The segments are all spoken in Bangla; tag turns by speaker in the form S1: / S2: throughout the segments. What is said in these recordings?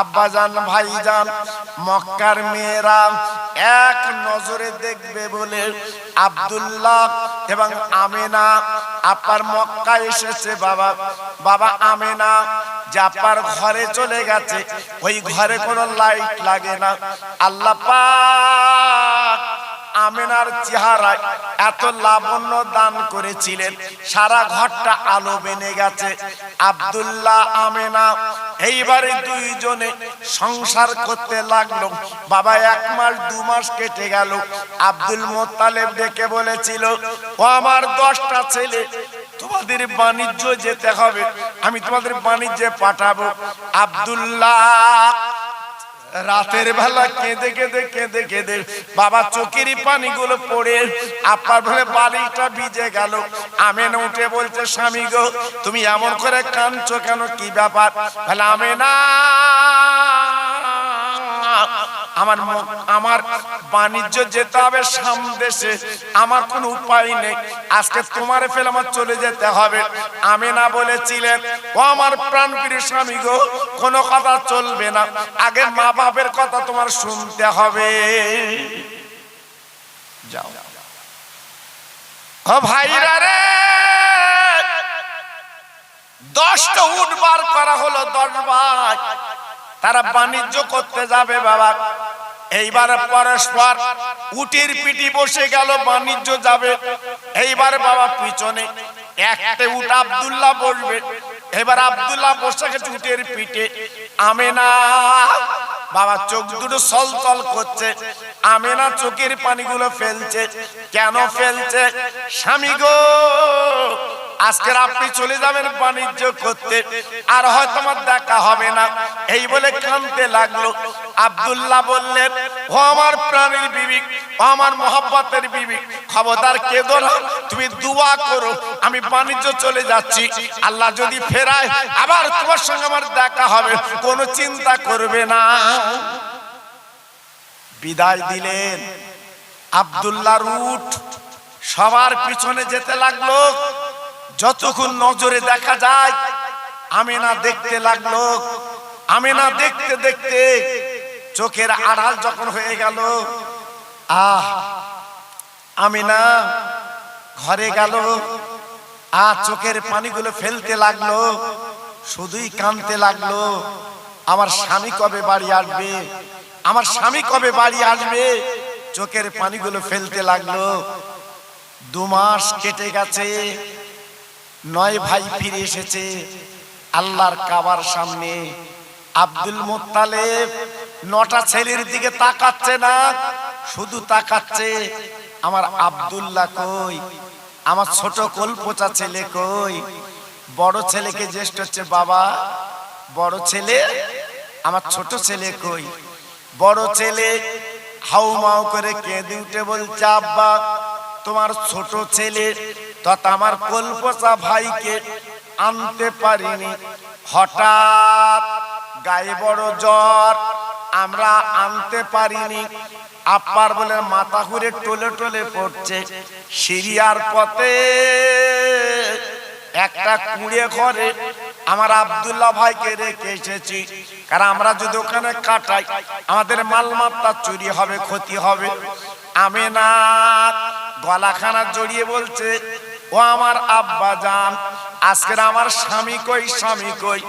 S1: আব্বাজান ভাইজান মক্কার মেয়েরা এক নজরে দেখবে বলে আবদুল্লাহ এবং আমেনা আপার মক্কা এসেছে, বাবা বাবা আমেনা যে আপার ঘরে চলে গেছে, ওই ঘরে কোনো লাইট লাগে না। আল্লাহ পাক আমেনার চেহারায় এত লাবণ্য দান করেছিলেন। সারা ঘরটা আলো বেনে গেছে। আব্দুল্লাহ আমেনা এইবারে দুইজনে সংসার করতে লাগল। বাবা, এক মাস, দু মাস কেটে গেল। আব্দুল মোত্তালেব ডেকে বলেছিল, ও আমার দশটা ছেলে, তোমাদের বাণিজ্য যেতে হবে, আমি তোমাদের বাণিজ্যে পাঠাবো। আব্দুল্লাহ রাতের বেলা কেঁদে কেঁদে কেঁদে কেঁদে বাবা চোখেরই পানিগুলো পড়ে আপার ভরে বালিটা ভিজে গেল। আমেন উঠে বলছে, স্বামী গো, তুমি এমন করে কাঁদছো কেন? কি ব্যাপার? বলে আমে না আমার আমার বাণিজ্য যেতে হবে সামদেশে আমার কোনো উপায় নেই। আজকে তোমার ফেলে আমার চলে যেতে হবে। আমি না বলেছিলেন, ও আমার প্রাণ প্রিয় স্বামী গো, কোনো কথা চলবে না। আগে মা বাপের কথা তোমার শুনতে হবে। যাও। ভাইরা রে! দশটা উট বার করা হলো দশ বার তারা বাণিজ্য করতে যাবে বাবা। এইবার পরস্পর উটির পিটি বসে গেল, বাণিজ্য যাবে। এইবার বাবা পিছনে একটা উট আবদুল্লাহ বসবে। এবার আব্দুল্লাহ বসে গেছে উটের পিঠে। আমেনা, বাবা চোখ দুটো সলসল করছে। আমেনা চোখের পানিগুলো ফেলছে। কেন ফেলছে? স্বামী গো আজকের আপনি চলে যাবেন বাণিজ্য করতে। আর হয়তো আমার দেখা হবে না। এই বলে কানতে লাগল। আব্দুল্লাহ বললেন, ও আমার প্রাণীর বিবি ও আমার মোহাব্বতের বিবি খবরদার কেঁদো না তুমি দোয়া করো, আমি বাণিজ্য চলে যাচ্ছি। আল্লাহ যদি ফেরায়, আবার তোমার সঙ্গে আমার দেখা হবে, কোনো চিন্তা করবে না। বিদায় দিলেন। আব্দুল্লাহ রুট সবার পিছনে যেতে লাগল। যতক্ষণ নজরে দেখা যায়, আমিনা দেখতে লাগল। আমিনা দেখতে দেখতে চোখের আড়াল যখন হয়ে গেল, আহ, আমিনা ঘরে গেল। আর চোখের পানিগুলো ফেলতে লাগল, শুধুই কানতে লাগল। আমার স্বামী কবে বাড়ি আসবে? আমার স্বামী কবে বাড়ি আসবে? চোখের পানিগুলো ফেলতে লাগল। দু মাস কেটে গেছে। নয় ভাই ফিরে এসেছে। আল্লাহর কাবার সামনে আব্দুল মোত্তালেব নটা ছেলের দিকে তাকাচ্ছে না, শুধু তাকাচ্ছে, আমার আব্দুল্লাহ কই? আমার ছোট কলপোচা ছেলে কই? বড় ছেলেকে জ্যেষ্ঠ হচ্ছে বাবা, বড় ছেলে আমার ছোট ছেলে কই? বড় ছেলে হাউ মাউ করে কেঁদে উঠে বলছে, আব্বা, তোমার ছোট ছেলে তথা আমার কলপসা ভাইকে আনতে পারিনি। হঠাৎ গায়ে বড় জ্বর, আমরা আনতে পারিনি। আপার বলে মাথা ঘুরে টলে টলে পড়ছে। সিরিয়ার পথে একটা কুড়ে ঘরে আমার আব্দুল্লাহ ভাইকে রেখে এসেছি। কারণ আমরা যদি ওখানে কাটাই, আমাদের মালমাত্রা চুরি হবে, ক্ষতি হবে। আমি না গলাখানা জড়িয়ে বলছে ও আমার আব্বা জান, আজকের আমার স্বামী কই স্বামী কই?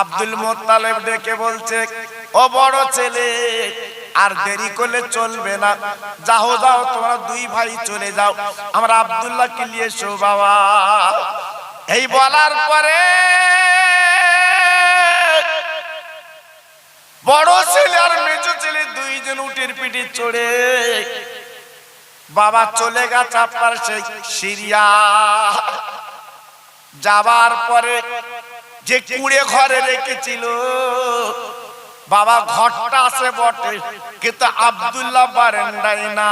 S1: আব্দুল মোত্তালেব ডেকে বলছে, ও বড় ছেলে, আর দেরি করলে চলবে না। যাও যাও, তোমরা দুই ভাই চলে যাও। আমার আব্দুল্লাহ কে নিয়ে এসো বাবা। এই বলার পরে বড় ছেলে আর মেজো ছেলে দুইজন উটের পিঠে চড়ে বাবা চলে গেছে আপনার সেই সিরিয়া। যাবার পরে যে কুড়ে ঘরে রেখেছিল, বাবা ঘরটা আছে বটে, কিন্তু আব্দুল্লাহ বারেন্দাই না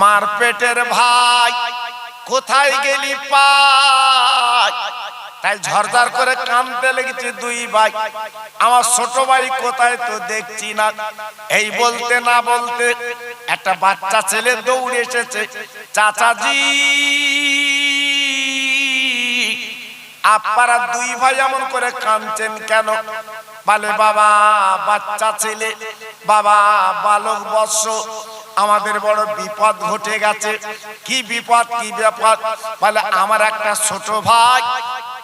S1: মার পেটের ভাই কোথায় গেলি পাই? তাই ঝরঝর করে কানতে লেগেছে দুই ভাই। আমার ছোট ভাই কোথায় তো দেখছি না। এই বলতে না বলতে একটা বাচ্চা ছেলে দৌড়ে এসেছে, চাচাজি, আপনারা দুই ভাই এমন করে কাঁদছেন কেন? বলে, বাবা, বাচ্চা ছেলে, বাবা, বালক বৎস, আমাদের বড় বিপদ ঘটে গেছে। কি বিপদ কি বিপদ? বলে, আমার একটা ছোট ভাই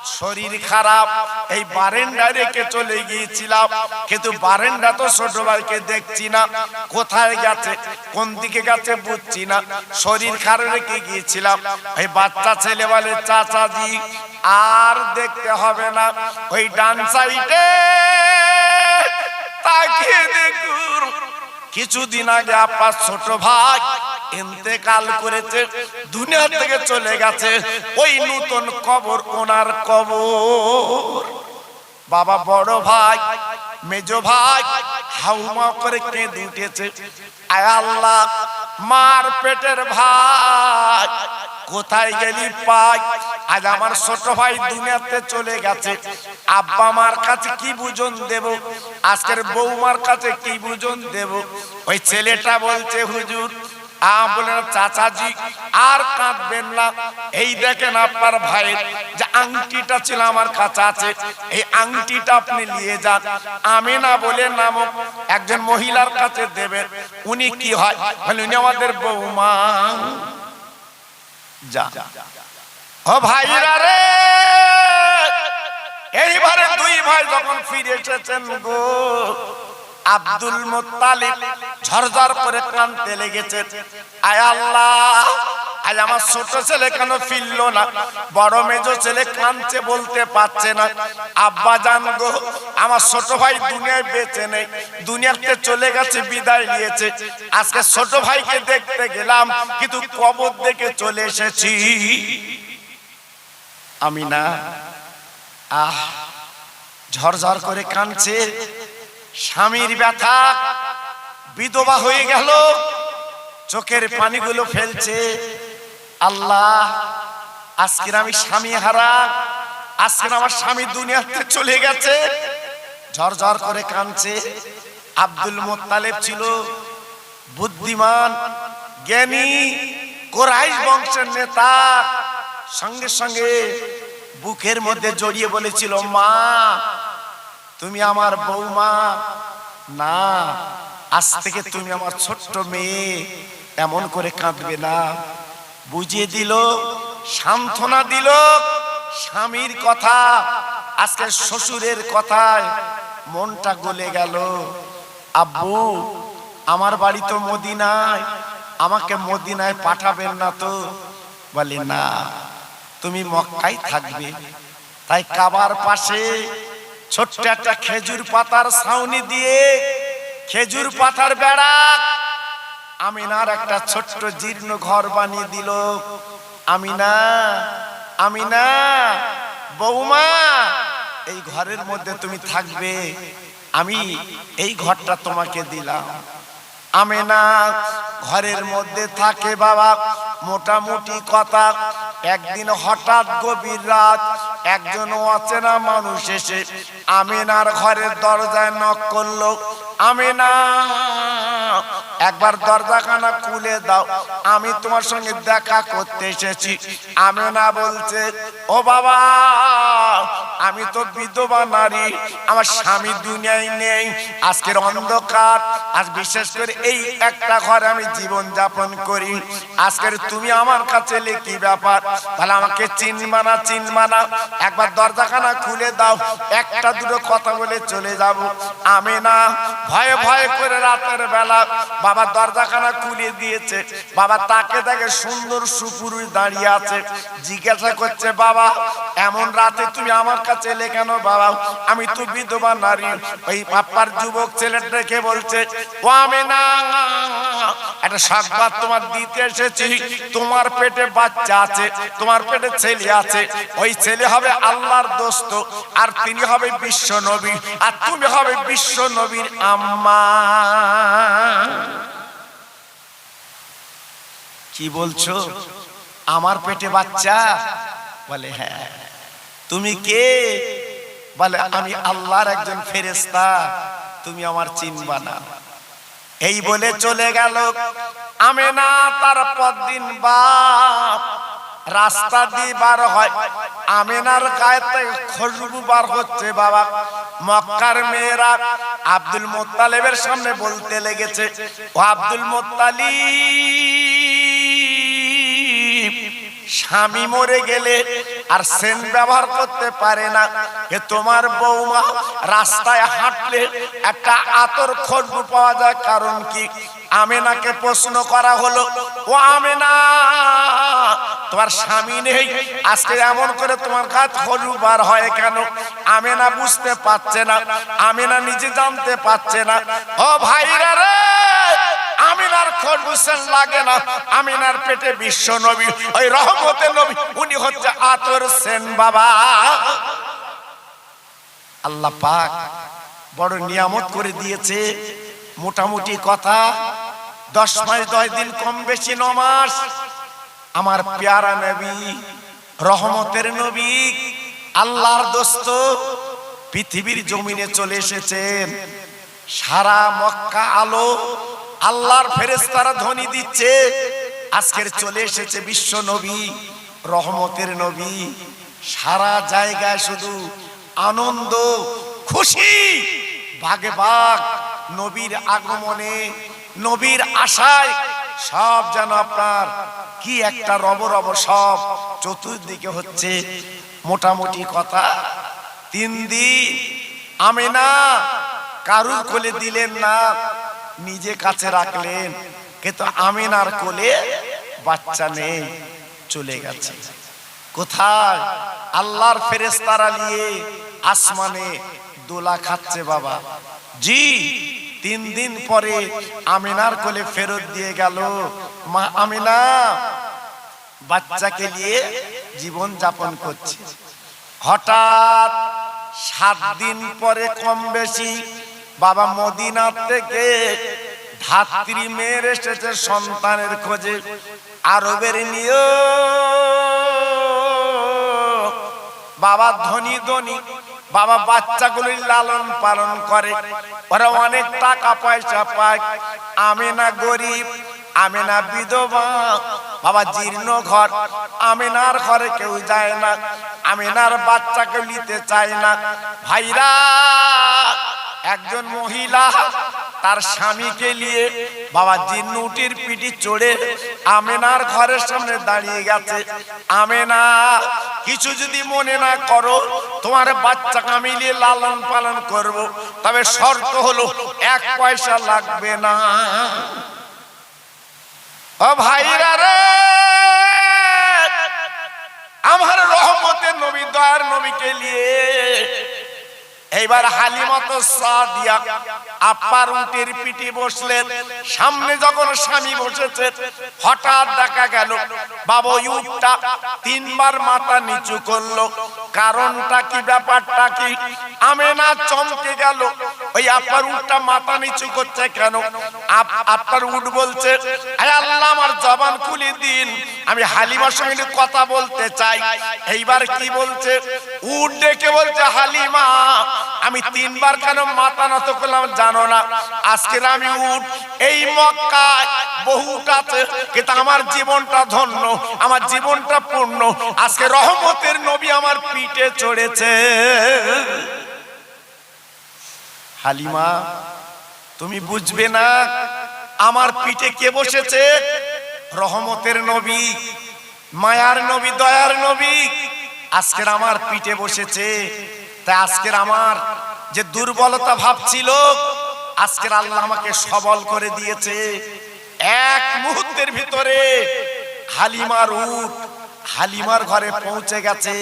S1: শরীর খারাপ। এই বারেন্ডা রেখে চলে গিয়েছিলাম। কিন্তু বারেন্ডা তো ছোট ভাইকে দেখছি না। কোথায় গেছে, কোন দিকে গেছে বুঝছি না। শরীর খারাপ রেখে গিয়েছিলাম। এই বাচ্চা ছেলে বলে, চাচাজি, আর দেখতে হবে না। ওই ডান সাইডে তাকিয়ে দেখুন, কিছুদিন আগে আপনার ছোট ভাই ইন্তেকাল করেছে, দুনিয়া থেকে চলে গেছে। ওই নতুন কবর ওনার কবর। বাবা বড় ভাই, মেজ ভাই, হাউমা করে কেঁদে উঠেছে। আয় আল্লাহ, মার পেটের ভাই, কোথায় গেলি পাই? আজ আমার ছোট ভাই দুনিয়াতে চলে গেছে। আব্বা মার কাছে কি বুঝন দেব? আজকের বৌমার কাছে কি বুঝন দেব? ওই ছেলেটা বলছে, হুজুর চাচাজি আর কাঁদবেন না। এই দেখেন আপনার ভাইয়ের যে আংটিটা ছিল আমার কাছে আছে, এই আংটিটা আপনি নিয়ে যান। আমি না বলে নামক একজন মহিলার কাছে দেবেন। উনি কি হয়? বলে, উনি আমাদের বৌমা। যা। ও ভাইরা রে! এইবারে দুই ভাই যখন ফিরে এসেছেন গো আব্দুল মুত্তালিব ঝরঝর করে কানতে লেগেছে। আয় আল্লাহ, আজ আমার ছোট ছেলে কেন ফিরলো না? বড় মেজ ছেলে কানছে বলতে পারছে না। আব্বা জান গো, আমার ছোট ভাই দুনিয়ায় বেঁচে নেই। দুনিয়াতে চলে গেছে, বিদায় নিয়েছে। আজকে ছোট ভাইকে দেখতে গেলাম, কিন্তু কবর দেখে চলে এসেছি। আমি না আহ, ঝরঝর করে কানছে। স্বামীর ব্যথা, বিধবা হয়ে গেল, চোখের পানিগুলো ফেলছে। আল্লাহ, আজকের আমি স্বামী হারা, আজকের আমার স্বামী দুনিয়াতে চলে গেছে। ঝরঝর করে কানছে আব্দুল মোত্তালেব ছিল বুদ্ধিমান, জ্ঞানী, কোরাইশ বংশের নেতা। সঙ্গে সঙ্গে বুকের মধ্যে জড়িয়ে বলেছিল, মা তুমি আমার বৌমা। না, আজ থেকে তুমি আমার ছোট্ট মেয়ে। এমন করে কাঁদবে না। বুঝিয়ে দিল, সান্ত্বনা দিল স্বামীর কথা। আজকে শ্বশুরের কথায় মনটা গলে গেল। আব্বু, আমার বাড়ি তো মদিনায়। আমাকে মদিনায় পাঠাবেন না তো? বলে, না, তুমি মক্কায় থাকবে। তাই কাবার পাশে ছোট্ট একটা খেজুর পাতার ছাউনি দিয়ে খেজুর পাতার বেড়া আমিনার একটা ছোট্ট জীর্ণ ঘর বানিয়ে দিল। আমিনা আমিনা, বৌমা, এই ঘরের মধ্যে তুমি থাকবে। আমি এই ঘরটা তোমাকে দিলাম। আমেনা ঘরের মধ্যে থাকে বাবা। মোটামুটি কথা। একদিন হঠাৎ গভীর রাত একজন অচেনা মানুষ এসে আমিনার ঘরের দরজায় নক করল, আমিনা! একবার দরজাখানা খুলে দাও। আমি তোমার সঙ্গে দেখা করতে এসেছি। আমিনা বলছে ও বাবা, আমি তো বিধবা নারী, আমার স্বামী দুনিয়ায় নেই, আজকের অন্ধকার, আজ বিশেষ করে এই একটা ঘরে আমি জীবন যাপন করি। আজকের তুমি আমার কাছে কি ব্যাপার? তাহলে আমাকে চিনবা না চিনবা না। একবার দরজাখানা খুলে দাও, একটা দুটো কথা বলে চলে যাব। আমি না, ভয়ে ভয়ে করে রাতের বেলা বাবা দরজাখানা খুলে দিয়েছে। বাবা তাকে দেখে সুন্দর সুপুরুষ দাঁড়িয়ে আছে। জিজ্ঞাসা করছে, বাবা, এমন রাতে তুমি আমার কাছে এলে কেন বাবা? আমি তো বিধবা নারী। ওই পাপ্পার যুবক ছেলেটাকে বলছে, ও আমি না। একটা সংবাদ তোমার দিতে এসেছি। তোমার পেটে বাচ্চা আছে, তোমার পেটে ছেলে আছে। ওই ছেলে হবে আল্লাহর দোস্ত, আর তিনি হবে বিশ্ব নবী, আর তুমি হবে বিশ্ব নবীর আম্মা। কি বলছো? আমার পেটে বাচ্চা? বলে হ্যাঁ। তুমি কে? বলে, আমি আল্লাহর একজন ফেরেস্তা তুমি আমার চিনবা না। এই বলে চলে গেল আমি না তার পরদিন বাপ। রাস্তা দিয়ে বার হয়। আমেনার গায়ে থেকে খুশবু বার হচ্ছে, বাবা। মক্কার মেয়েরা আব্দুল মোত্তালেবের সামনে বলতে লেগেছে, ও আব্দুল মোত্তালিব, স্বামী মরে গেলে আর সেন ব্যবহার করতে পারে না। এ তোমার বৌমা রাস্তায় হাঁটলে একটা আতর খুশবু পাওয়া যায়, কারণ কি? আমেনাকে প্রশ্ন করা হলো, ও আমেনা, তোমার স্বামী নেই? আজকে এমন করে তোমার কাজ খুশবু বার হয় কেন? আমেনা বুঝতে পারছে না, আমেনা নিজে জানতে পারছে না। ও ভাইরা রে, আমিনার খরবুসেন লাগে না। আমিনার পেটে বিশ্ব নবী, ওই রহমতে নবী, উনি হচ্ছে আতর সেন বাবা। আল্লাহ পাক বড় নিয়ামত করে দিয়েছে। মোটামুটি কথা, দশ মাস, দশ দিন কম বেশি ন মাস। আমার পেয়ারা নবী, রহমতের নবী, আল্লাহর দোস্ত, পৃথিবীর জমিনে চলে এসেছেন সারা মক্কা আলো আল্লাহর ফেরেশতারা ধ্বনি দিচ্ছে। আজকের চলে এসেছে বিশ্ব নবী, রহমতের নবী। সারা জায়গায় শুধু আনন্দ খুশি। বাগে বাগ নবীর আগমনে, নবীর আশায় সব যেন আপনার কি একটা রব রব সব চতুর্দিকে হচ্ছে। মোটামুটি কথা, তিন দিন আমি না কারুর কোলে দিলেন না, নিজে কাছে রাখলেন, কিন্তু আমিনার কোলে বাচ্চা নেই, চলে গেছে। কোথায়? আল্লাহর ফেরেস্তারা নিয়ে আসমানে দোলা খাচ্ছে বাবা। জি, তিন দিন পরে আমিনার কোলে ফেরত দিয়ে গেল। মা আমিনা, বাচ্চাকে নিয়ে জীবন যাপন করছে। হঠাৎ সাত দিন পরে কম বেশি বাবা মদিনার থেকে ধাত্রী মেয়ের এসেছে সন্তানের খোঁজে, আরবের নিয়ে বাবা ধনী ধনী বাবা বাচ্চাগুলি লালন পালন করে। ওরা অনেক টাকা পয়সা পায়। আমি না গরিব, আমি না বিধবা। বাবা জীর্ণ ঘর আমিনার ঘরে কেউ যায় না। আমি আমিনার বাচ্চাকে নিতে চাই না। ভাইরা! একজন মহিলা তার স্বামীকে নিয়ে, বাবা, জিন্নুটির পিঠি চড়ে আমেনার ঘরের সামনে দাঁড়িয়ে গেছে। আমেনা, কিছু যদি মনে না করো, তোমার বাচ্চাকে আমি নিয়ে লালন পালন করব। তবে শর্ত হলো, এক পয়সা লাগবে না। ও ভাইরা রে, আমার রহমতের নবী, দয়ার নবীকে নিয়ে এইবার হালিমত সাদিয়া আপার উটের পিঠে বসলেন। সামনে যখন স্বামী বসেছে, হঠাৎ দেখা গেল, বাবা উটটা তিনবার মাথা নিচু করল। কারণটা কি, ব্যাপারটা কি? আমেনা চমকে গেল, ওই আপার উটটা মাথা নিচু করছে কেন? আপার উট বলছে আল্লাহ, আমার জবান খুলে দিন। আমি হালিমার সঙ্গে কথা বলতে চাই। এইবার কি বলছে? উট ডেকে বলছে, হালিমা আমি তিনবার কেন মাথা নত করলাম জানো না? আজকের আমি উঠ। এই মক্কায় আছে, কিন্তু আমার জীবনটা ধন্য, আমার জীবনটা পূর্ণ। আজকে রহমতের নবী আমার পিঠে চড়েছে। হালিমা, তুমি বুঝবে না আমার পিঠে কে বসেছে? রহমতের নবী, মায়ার নবী, দয়ার নবী, আজকের আমার পিঠে বসেছে তাই আজকের আমার যে দুর্বলতা ভাবছিল, আজকের আল্লাহ আমাকে সবল করে দিয়েছে। এক মুহূর্তের ভিতরে হালিমার উট হালিমার ঘরে পৌঁছে গেছে।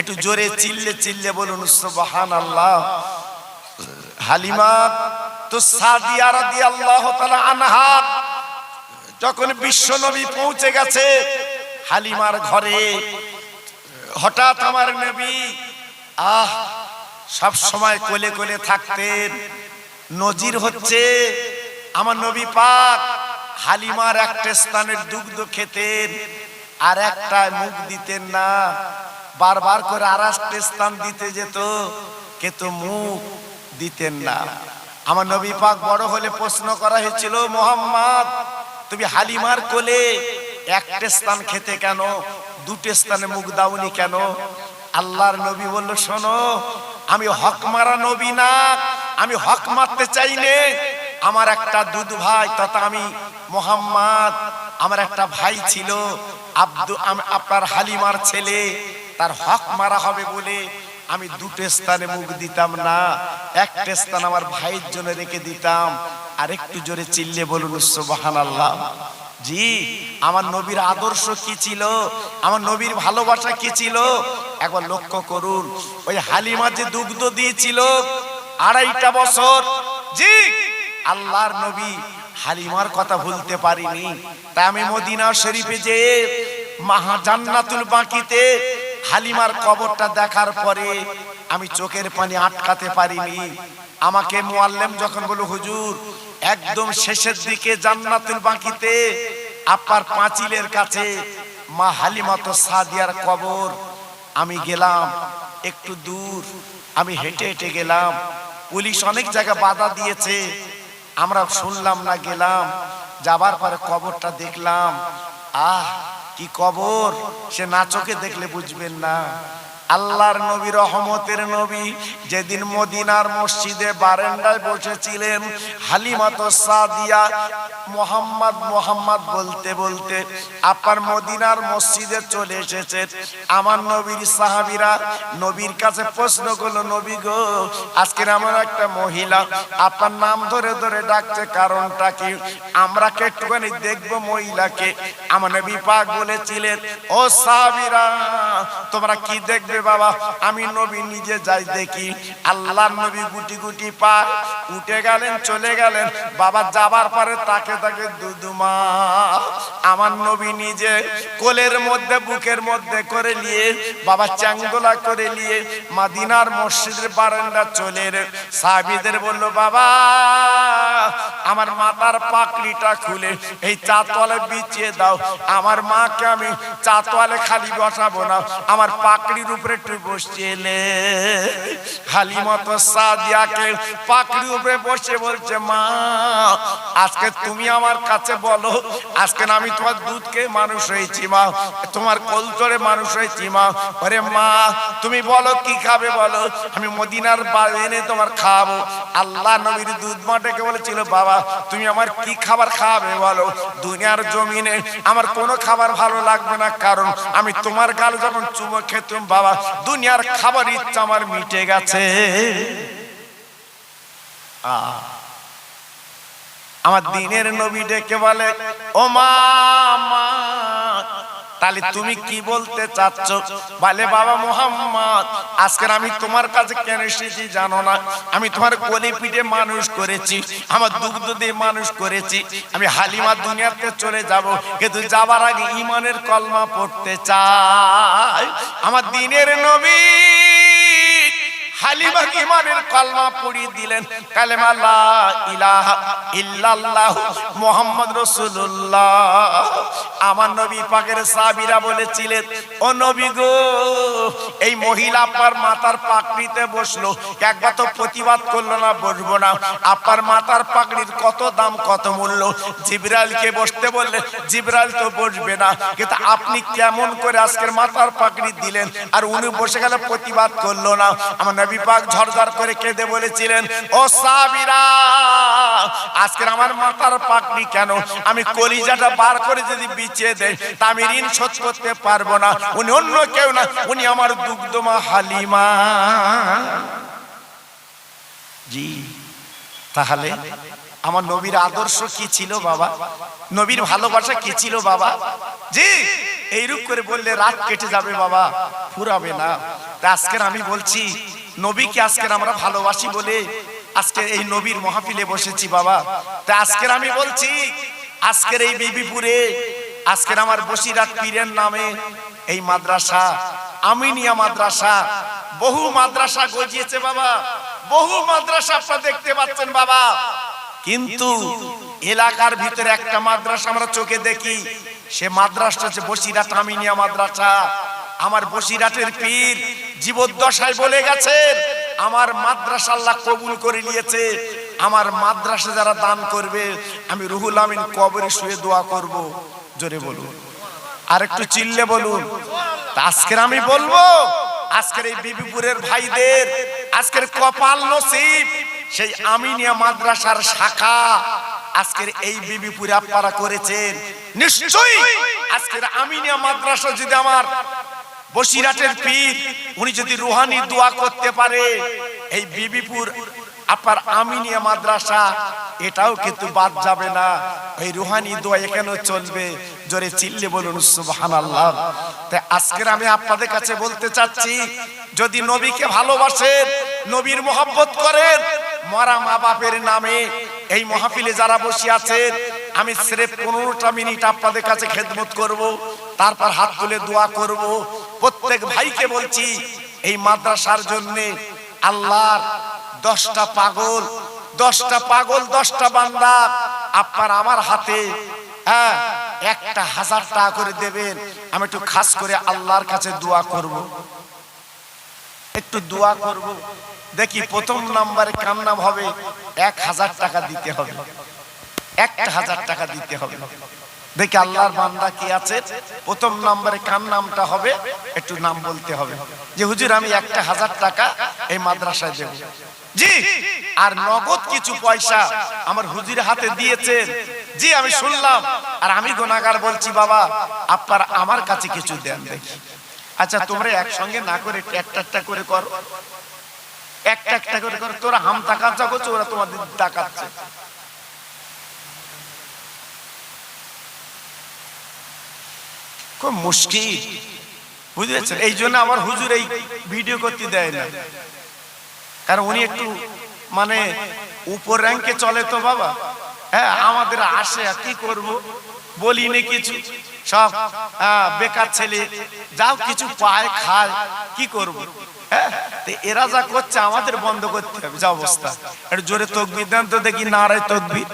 S1: একটু জোরে চিল্লে চিল্লে বলুন সুবহান আল্লাহ হালিমা তো সাদিয়া রাদিয়াল্লাহু তাআলা আনহা, যখন বিশ্ব নবী পৌঁছে গেছে, হালিমার ঘরে হঠাৎ আমার নবী, আহ সব সময় কোলে কোলে থাকতেন। নজির হচ্ছে আমার নবী পাক হালিমার একটা স্থানের দুগ্ধ খেতেন, আর একটা মুখ দিতেন না। বারবার করে আর একটা স্থান দিতে যেত, কিন্তু মুখ দিতেন না। আমার নবী পাক বড় হলে প্রশ্ন করা হয়েছিল, মোহাম্মদ, তুমি হালিমার কোলে একটা স্থান খেতে কেন? দুটো স্থানে মুখ দাওনি কেন? আল্লাহর নবী বলল, শোনো আমি হক মারা নবী না, আমি হক মারতে চাই নে। আমার একটা দুধ ভাই তথা আমি মোহাম্মদ, আমার একটা ভাই ছিল, আব্দু আপনার হালিমার ছেলে, তার হক মারা হবে বলে আমি দুটো স্থানে মুখ দিতাম না, একটা স্থান আমার ভাইয়ের জন্য রেখে দিতাম আর একটু জোরে চিল্লে বলুন সুবাহান আল্লাহ জি, আমার নবীর আদর্শ কি ছিল? আমার নবীর ভালোবাসা কি ছিল? একবার লক্ষ্য করুন, ওই হালিমা যে দুগ্ধ দিয়েছিল আড়াইটা বছর, জি, আল্লাহর নবী হালিমার কথা ভুলতে পারিনি। তাই আমি মদিনা শরীফে যে মাহা জান্নাতুল বাকিতে হালিমার কবরটা দেখার পরে আমি চোখের পানি আটকাতে পারিনি। আমাকে মোয়াল্লেম যখন বলো হুজুর একদম শেষের দিকে জান্নাতুল বাকিতে আপনার পাঁচিলের কাছে, মা হালিমা তো সাদিয়ার কবর। আমি গেলাম, একটু দূর, আমি হেঁটে হেঁটে গেলাম। পুলিশ অনেক জায়গায় বাধা দিয়েছে, আমরা শুনলাম না, গেলাম। যাবার পরে কবরটা দেখলাম, আহ, কি কবর? সে না চোখে দেখলে বুঝবেন না। আল্লাহর নবী, রহমতের নবী যেদিন মদিনার মসজিদে বারান্দায় বসেছিলেন, হালিমাতো সাদিয়া মোহাম্মদ মোহাম্মদ বলতে বলতে আপনার মদিনার মসজিদে চলে এসেছে। আমার নবীর সাহাবিরা নবীর কাছে প্রশ্ন করল, নবী গো আজকের আমার একটা মহিলা, আপনার নাম ধরে ধরে ডাকছে, কারণটা কি? আমরা একটুখানি দেখব মহিলাকে। আমার নবী পাক বলেছিলেন, ও সাহাবিরা, তোমরা কি দেখবে বাবা, আমি নবী নিজে যাই দেখি আল্লাহর নবী গুটি গুটি পা উঠে গেলেন, চলে গেলেন বাবা যাবার পরে তাকে তাকে দুদুমা আমার নবী নিজে কোলের মধ্যে, বুকের মধ্যে করে নিয়ে, বাবা চ্যাংদোলা করে নিয়ে মাদিনার মসজিদের বারান্দা চলে এলেন। সাহাবীদের বলল, বাবা আমার মাথার পাকড়িটা খুলে এই চাতলে বিছিয়ে দাও। আমার মাকে আমি চাতলে খালি বসাবো না। আমার পাকড়ির উপরে একটু বসিয়েলে খালি মতো সাদিয়াকে পাকড়ির উপরে বসে বলছে, মা, আজকে তুমি আমার কাছে বলো, আজকে আমি তোমার দুধকে মানুষ হয়েছি, মা। তোমার কলতরে মানুষ হয়েছি, মা। ওরে মা, তুমি বলো, কি খাবে বলো? আমি মদিনার বাড়ি এনে তোমার খাব। আল্লাহ নবীর দুধ মাটাকে বলেছিল বাবা, তুমি আমার কি খাবার খাবে বলো? দুনিয়ার জমিনে আমার কোনো খাবার ভালো লাগবে না, কারণ আমি তোমার গাল যখন চুমো খেতুম, বাবা, দুনিয়ার খাবার ইচ্ছা আমার মিটে গেছে। আমার দিনের নবী ডেকে বলে ও মা তাহলে তুমি কি বলতে চাচ্ছ? বলে, বাবা মোহাম্মদ আজকের আমি তোমার কাছে কেন এসেছি জানো না? আমি তোমার কোলে পিঠে মানুষ করেছি, আমার দুগ্ধ দিয়ে মানুষ করেছি, আমি হালিমা দুনিয়াতে চলে যাব, কিন্তু যাবার আগে ইমানের কলমা পড়তে চাই। আমার দিনের নবী হালিমা ইমানের কলমা পড়িয়ে দিলেন। কালেমা ইল্লাল্লাহ আমার নবী পাকের বলেছিলেন, ও নবী গো, এই মহিলা আপনার মাথার পাকড়িতে বসল। একবার তো প্রতিবাদ করল না, বসবো না। আপনার মাথার পাকড়ির কত দাম, কত মূল্য? জিব্রাইলকে বসতে বললে জিব্রাইল তো বসবে না। কিন্তু আপনি কেমন করে আজকের মাথার পাকড়ি দিলেন? আর উনি বসে গেলে প্রতিবাদ করল না। আমার নবী পাক ঝরঝর করে কেঁদে বলেছিলেন, ও সাবিরা, আজকের আমার মাথার পাকনি কেন? আমি কলিজাটা বার করে যদি বিছিয়ে দেয়, তা আমি ঋণ শোধ করতে পারব না। উনি অন্য কেউ না, উনি আমার দুগ্ধমা হালিমা। জি, তাহলে আমার নবীর আদর্শ কি ছিল বাবা? নবীর ভালোবাসা কি ছিল বাবা? জি, এইরূপ করে বললে রাত কেটে যাবে বাবা, ফুরাবে না। আজকের আমি বলছি নবীকে আজকের আমরা ভালোবাসি বলে আজকে এই নবীর মহাপিলে বসেছি বাবা। তা আজকের আমি বলছি, আজকের এই বিবিপুরে, আজকের আমার বসিরাট পীরের নামে এই মাদ্রাসা, আমিনিয়া মাদ্রাসা, বহু মাদ্রাসা গজিয়েছে বাবা। বহু মাদ্রাসা আপনারা দেখতে পাচ্ছেন বাবা। কিন্তু এলাকার ভিতরে একটা মাদ্রাসা আমরা চোখে দেখি, সে মাদ্রাসা হচ্ছে বসিরাট আমিনিয়া মাদ্রাসা। আমার বসিরাটের পীর জীবদ্দশায় বলে গেছেন, আমার মাদ্রাসা আল্লাহ কবুল করে নিয়েছে, আমার মাদ্রাসা যারা দান করবে, আমি রুহুল আমিন কবরে শুয়ে দোয়া করব। জোরে বলুন। আর একটু চিল্লে বলুন। আজকের আমি বলব, আজকের এই বিবিপুরের ভাইদের, আজকের কপাল নসিব, সেই আমিনিয়া মাদ্রাসার শাখা আজকের এই বিবিপুরে আপনারা করেছেন। নিশ্চয়ই আজকের আমিনিয়া মাদ্রাসা যদি আমার বসিরাটের পীর, উনি যদি রুহানি দোয়া করতে পারে, এই বিবিপুর, আপার আমিনিয়া মাদ্রাসা, এটাও কিন্তু বাদ যাবে না। এই রুহানি দোয়া এখানেও চলবে। জোরে চিল্লে বলুন, সুবহানাল্লাহ। তাই আজকের আমি আপনাদের কাছে বলতে চাচ্ছি, যদি নবীকে ভালোবাসেন, নবীর মোহাব্বত করেন, মরা মা বাপের নামে এই মহাফিলে যারা বসে আছেন, আমি স্রেফ পনেরোটা মিনিট আপনাদের কাছে খেদমত করব, তারপর হাত তুলে দোয়া করব। প্রত্যেক ভাইকে বলছি, এই মাদ্রাসার জন্যে আল্লাহর দশটা পাগল দশটা পাগল, দশটা বান্দা আপনার আমার হাতে হ্যাঁ একটা হাজার টাকা করে দেবেন। আমি একটু খাস করে আল্লাহর কাছে দোয়া করব। একটু দোয়া করব। দেখি প্রথম নাম্বারে কার নাম হবে? এক হাজার টাকা দিতে হবে। একটা হাজার টাকা দিতে হবে। দেখি আল্লাহর বান্দা কি আছে? প্রথম নম্বরে কার নামটা হবে? একটু নাম বলতে হবে। যে হুজুর, আমি একটা হাজার টাকা এই মাদ্রাসায় দেব। জি, আর নগদ কিছু পয়সা আমার হুজুর হাতে দিয়েছেন। জি, আমি শুনলাম। আর আমি গোনাগার বলছি, বাবা, আপনার আমার কাছে কিছু দেন দেখি। আচ্ছা তোমরা একসঙ্গে না করে একটা একটা করে করো। একটা একটা করে করো, তোরা হাম তাকাচ্ছা করছ ওরা তোমাদের তাকাচ্ছে খুব মুশকিল। বুঝেছেন এই জন্য আমার হুজুর এই ভিডিও করতে দেয় না। কারণ উনি একটু মানে উপর র্যাঙ্কে চলে তো বাবা। হ্যাঁ আমাদের আসে কি করব? বলি নি কিছু। সব হ্যাঁ, বেকার ছেলে যাও কিছু পায় খায় কি করব? হ্যাঁ এরা যা করছে আমাদের বন্ধ করতে হবে। যা অবস্থা। একটু জোরে তকবির দেন তো দেখি নারায় তকবির।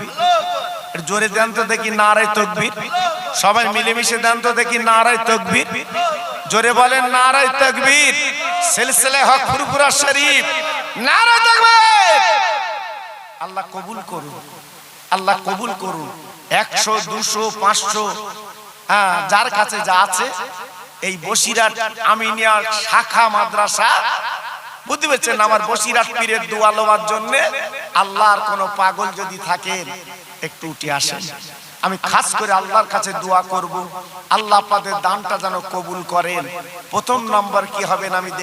S1: জোরে দেন তো দেখি নারায় তকবির। সবাই মিলেমিশে দেন তো দেখি নারায় তকবির। জোরে বলেন নারায় তকবির। সিলসিলে হক ফুরফুরা শরীফ। নারায় তকবির। আল্লাহ কবুল করুন। আল্লাহ কবুল করুন। একশো, দুশো, পাঁচশো হ্যাঁ যার কাছে যা আছে, এই বসিরাট আমিনিয়ার শাখা মাদ্রাসা বুঝতে পেরেছেন আমার বসিরাত পীরের দোয়া লোয়ার জন্য আল্লাহর কোন পাগল যদি থাকেন একটু উঠে আসেন। আমি খাস করে আল্লাহর কাছে দোয়া করব। আল্লাহ আপনাদের দানটা যেন কবুল করেন। প্রথম নম্বর কি হবেন আমি দেখ